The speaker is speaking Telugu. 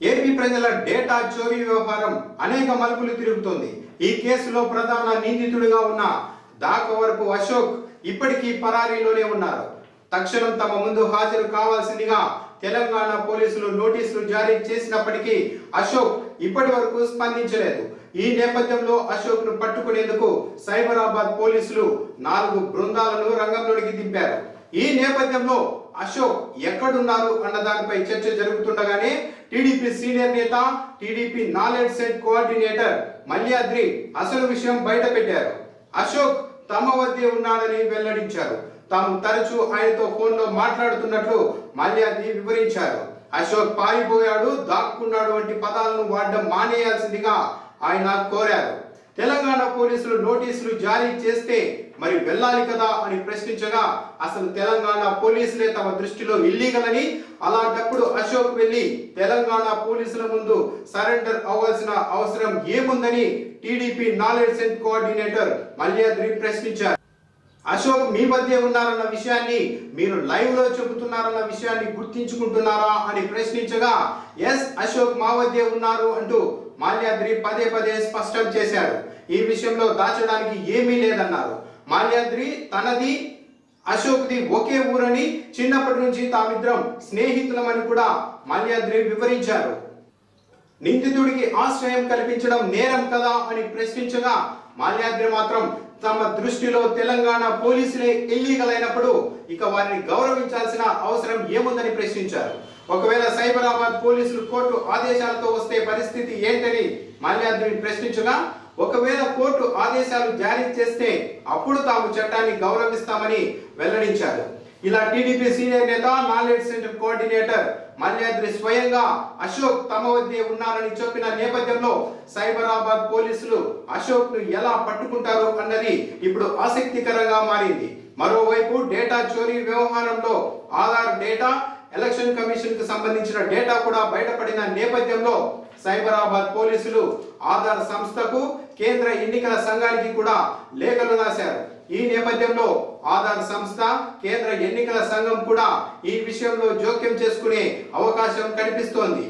ఏపీ ప్రజల డేటా చోరీ వ్యవహారం అనేక మలుపులు తిరుగుతోంది. ఈ కేసులో ప్రధాన నిందితుడిగా ఉన్న దాకవరపు అశోక్ ఇప్పటికీ పరారీలోనే ఉన్నారు. తక్షణం తమ ముందు హాజరు కావాల్సిందిగా తెలంగాణ పోలీసులు నోటీసులు జారీ చేసినప్పటికీ అశోక్ ఇప్పటి వరకు స్పందించలేదు. ఈ నేపథ్యంలో అశోక్ను పట్టుకునేందుకు సైబరాబాద్ పోలీసులు నాలుగు బృందాలను రంగంలోకి దింపారు. ఈ నేపథ్యంలో అశోక్ ఎక్కడున్నారు అన్న దానిపై చర్చ జరుగుతుండగానే టీడీపీ సీనియర్ నేత TDP knowledge set coordinator Malyadri అసలు విషయం బయటపెట్టారు. అశోక్ తమ వద్దే ఉన్నాడని వెల్లడించారు. తాము తరచూ ఆయనతో ఫోన్లో మాట్లాడుతున్నట్లు మల్యాద్రి వివరించారు. అశోక్ పారిపోయాడు దాక్కున్నాడు వంటి పదాలను వాడడం మానేయాల్సిందిగా ఆయన కోరారు. తెలంగాణ పోలీసులు నోటీసులు జారీ చేస్తే మరి వెళ్ళాలి కదా అని ప్రశ్నించగా అసలు తెలంగాణ పోలీసులే తమ దృష్టిలో ఇల్లీగల్ అని అలాంటప్పుడు అశోక్ వెళ్ళి తెలంగాణ పోలీసుల ముందు సరెండర్ అవ్వాల్సిన అవసరం ఏముందని TDP knowledge centre coordinator Malyadri ప్రశ్నించారు. అశోక్ మీ మధ్య ఉన్నారన్న విషయాన్ని మీరు లైవ్లో చెబుతున్నారన్న విషయాన్ని గుర్తించుకుంటున్నారా అని ప్రశ్నించగా ఎస్ అశోక్ మా మధ్య ఉన్నారు అంటూ మాల్యాద్రి పదే పదే స్పష్టం చేశారు. ఈ విషయంలో దాచడానికి ఏమీ లేదన్నారు. మాల్యాద్రి తనది అశోక్ది ఒకే ఊరని చిన్నప్పటి నుంచి తామిద్దరం స్నేహితులమని కూడా మాల్యాద్రి వివరించారు. నిందితుడికి ఆశ్రయం కల్పించడం నేరం కదా అని ప్రశ్నించగా మాల్యాద్రి మాత్రం తమ దృష్టిలో తెలంగాణ పోలీసులే ఇల్లీగల్ అయినప్పుడు ఇక వారిని గౌరవించాల్సిన అవసరం ఏముందని ప్రశ్నించారు. ఒకవేళ సైబరాబాద్ పోలీసులు కోర్టు ఆదేశాలతో వస్తే పరిస్థితి ఏంటని మాల్యాద్రిని ప్రశ్నించగా ఒకవేళ కోర్టు ఆదేశాలు జారీ చేస్తే అప్పుడు తాము చట్టాన్ని గౌరవిస్తామని వెల్లడించారు. ఇలా టీడీపీ సీనియర్ నేత నాలెడ్జ్ సెంటర్ కోఆర్డినేటర్ మల్యాద్రి స్వయంగా అశోక్ తమ వద్దే ఉన్నారని చెప్పిన నేపథ్యంలో సైబరాబాద్ పోలీసులు అశోక్ను ఎలా పట్టుకుంటారు అన్నది ఇప్పుడు ఆసక్తికరంగా మారింది. మరోవైపు డేటా చోరీ వ్యవహారంలో ఆధార్ డేటా ఎలక్షన్ కమిషన్కు సంబంధించిన డేటా కూడా బయటపడిన నేపథ్యంలో సైబరాబాద్ పోలీసులు ఆధార్ సంస్థకు కేంద్ర ఎన్నికల సంఘానికి కూడా లేఖలు రాశారు. ఈ నేపథ్యంలో ఆధార్ సంస్థ కేంద్ర ఎన్నికల సంఘం కూడా ఈ విషయంలో జోక్యం చేసుకునే అవకాశం కనిపిస్తోంది.